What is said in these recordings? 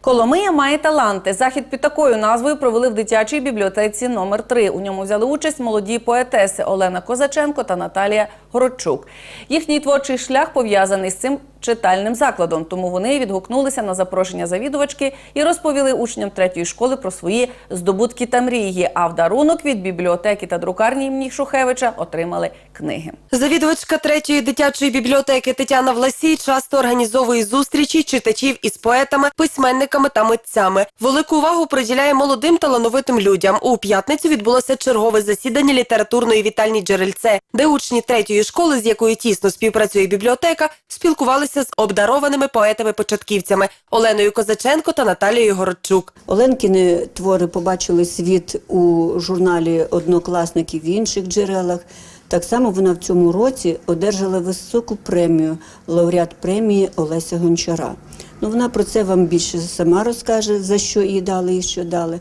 Коломия має таланти. Захід під такою назвою провели в дитячій бібліотеці номер 3 У ньому взяли участь молоді поетеси Олена Козаченко та Наталія Городчук. Їхній творчий шлях пов'язаний з цим читальним закладом, тому вони відгукнулися на запрошення завідувачки і розповіли учням третьої школи про свої здобутки та мрії. А в дарунок від бібліотеки та друкарні імені Шухевича отримали книги. Завідувачка третьої дитячої бібліотеки Тетяна Власій часто організовує зустрічі читачів із поетами, письменниками та митцями. Велику увагу приділяє молодим талановитим людям. У п'ятницю відбулося чергове засідання літературної вітальні джерельце, де учні третьої школи, з якою тісно співпрацює бібліотека, спілкувалися з обдарованими поетами-початківцями Оленою Козаченко та Наталією Городчук. Оленкіни твори побачили світ у журналі однокласників в інших джерелах. Так само вона в цьому році одержала високу премію, лауреат премії Олеся Гончара. Ну, вона про це вам більше сама розкаже, за що їй дали і що дали.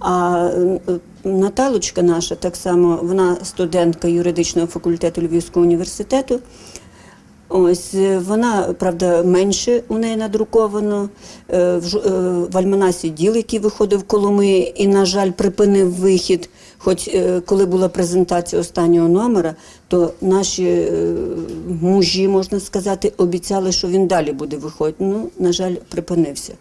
А Наталочка наша, так само, вона студентка юридичного факультету Львівського університету. Ось е, вона, правда, менше у неї надруковано. Е, В, е, в Альманасі діл, який виходив в Коломиї, і, на жаль, припинив вихід. Хоч коли була презентація останнього номера, то наші мужі, можна сказати, обіцяли, що він далі буде виходити. Ну, на жаль, припинився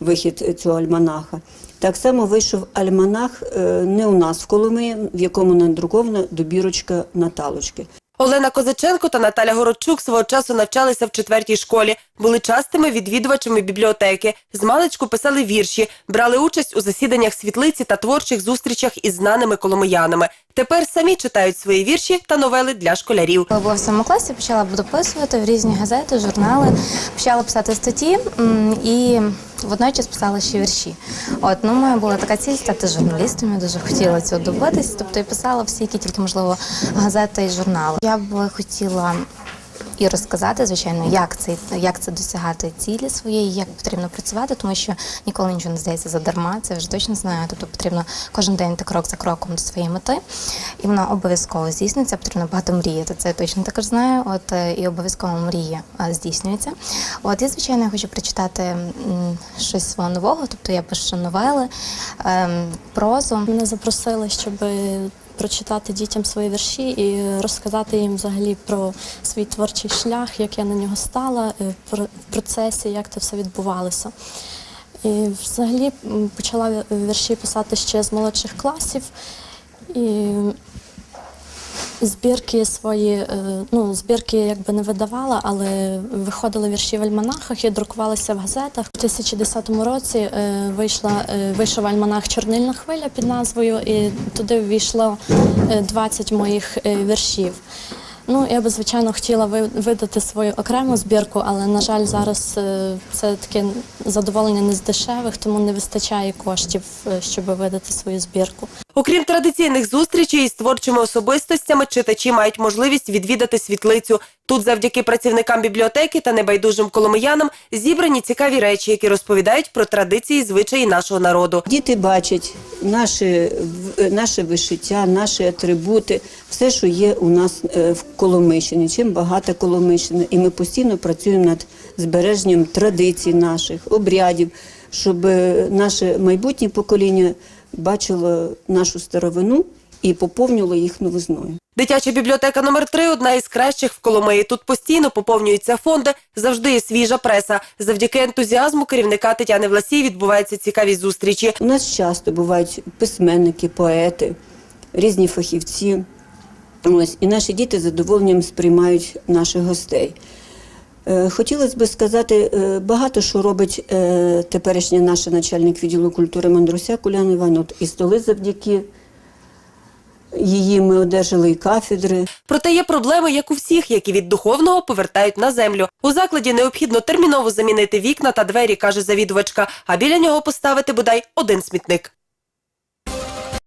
вихід цього альманаха. Так само вийшов альманах не у нас в Коломиї, в якому надрукована добірочка Наталочки. Олена Козаченко та Наталя Городчук свого часу навчалися в четвертій школі, були частими відвідувачами бібліотеки. З маличку писали вірші, брали участь у засіданнях світлиці та творчих зустрічах із знаними коломиянами. Тепер самі читають свої вірші та новели для школярів. Коли була в сьомому класі, почала дописувати в різні газети, журнали, почала писати статті і водночас писала ще вірші. От ну, моя була така ціль стати журналістом. Я дуже хотіла цього добитись. Тобто я писала всі, які тільки можливо газети і журнали. Я б хотіла. І розказати, звичайно, як це як це досягати цілі своєї, як потрібно працювати, тому що ніколи нічого не здається задарма. Це вже точно знаю. Тобто потрібно кожен день йти крок за кроком до своєї мети, і вона обов'язково здійсниться. Потрібно багато мріяти. Це я точно також знаю. От е, і обов'язково мрія е, здійснюється. От і звичайно, хочу прочитати щось свого нового. Тобто я пишу новели, ем, прозу. Мене запросили, щоб прочитати дітям свої вірші і розказати їм взагалі про свій творчий шлях, як я на нього стала, е, в процесі, як це все відбувалося. І взагалі почала вірші писати ще з молодших класів. І збірки свої, е, ну, збірки якби не видавала, але виходили вірші в альманахах і друкувалися в газетах. У 2010 році е, вийшла, е, вийшов альманах Чорнильна хвиля під назвою, і туди ввійшло е, 20 моїх віршів. Ну, я би, звичайно, хотіла ви- видати свою окрему збірку, але, на жаль, зараз е, це таке задоволення не з дешевих, тому не вистачає коштів, е, щоб видати свою збірку. Окрім традиційних зустрічей із творчими особистостями, читачі мають можливість відвідати світлицю. Тут, завдяки працівникам бібліотеки та небайдужим коломиянам, зібрані цікаві речі, які розповідають про традиції і звичаї нашого народу. Діти бачать наше, наше вишиття, наші атрибути, все, що є у нас е, в Коломийщині, чим багата Коломийщина. І ми постійно працюємо над збереженням традицій наших, обрядів, щоб е, наше майбутнє покоління бачило нашу старовину і поповнювало їх новизною. Дитяча бібліотека номер 3 одна із кращих в Коломиї. Тут постійно поповнюються фонди, завжди є свіжа преса. Завдяки ентузіазму керівника Тетяни Власій відбуваються цікаві зустрічі. У нас часто бувають письменники, поети, різні фахівці. Ось, і наші діти з задоволенням сприймають наших гостей. Е, Хотілося б сказати, е, багато що робить е, теперішній наш начальник відділу культури Мандрусяк Уляна Івановна. І столи завдяки її ми одержали і кафедри. Проте є проблеми, як у всіх, які від духовного повертають на землю. У закладі необхідно терміново замінити вікна та двері, каже завідувачка, а біля нього поставити бодай один смітник.